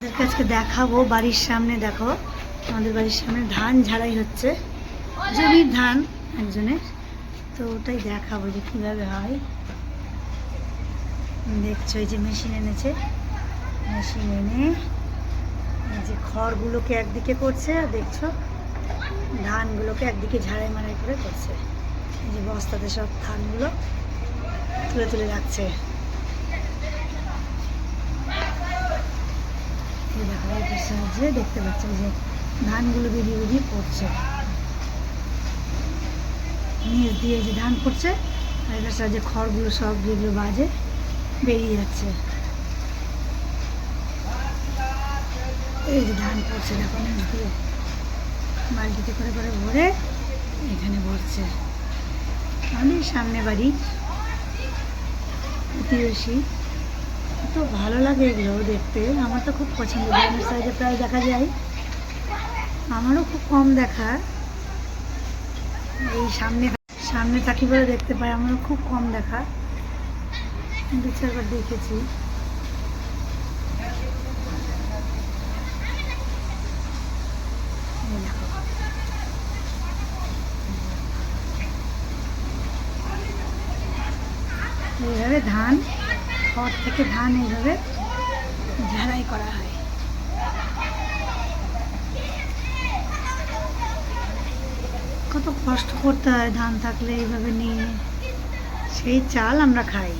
আপনাদেরকে আজকে দেখাবো বাড়ির সামনে, দেখো, আমাদের বাড়ির সামনে ধান ঝাড়াই হচ্ছে, জমির ধান একজনের। তো ওটাই দেখাবো যে কীভাবে হয়। দেখছ, এই যে মেশিন এনেছে। মেশিন এনে এই যে খড়গুলোকে একদিকে করছে, আর দেখছ, ধানগুলোকে একদিকে ঝাড়াই মারাই করে করছে। এই যে বস্তাতে সব ধানগুলো তুলে তুলে রাখছে। এই দেখো এটার সাহায্যে দেখতে পাচ্ছেন যে ধানগুলো বেরিয়ে বেরিয়ে পড়ছে। নিচ দিয়ে যে ধান পড়ছে, আর এটার সাহায্যে খড়গুলো সব যেগুলো বাজে বেরিয়ে যাচ্ছে। এই যে ধান পড়ছে, দেখো নিচ দিয়ে। বালতিতে করে করে ভরে এখানে ভরছে। আমাদের সামনে বাড়ি প্রতিবেশী তো ভালো লাগে এগুলো দেখতে। আমার তো খুব পছন্দ। গ্রামের সাইডে প্রায় দেখা যায়। আমারও খুব কম দেখা। এই সামনে সামনে থাকি বলে দেখতে পাই, আমারও খুব কম দেখা। দু চারবার দেখেছি। এইভাবে ধান খড় থেকে ধান এইভাবে ঝাড়াই করা হয়। কত কষ্ট করতে হয় ধান থাকলে এইভাবে নিয়ে। সেই চাল আমরা খাই।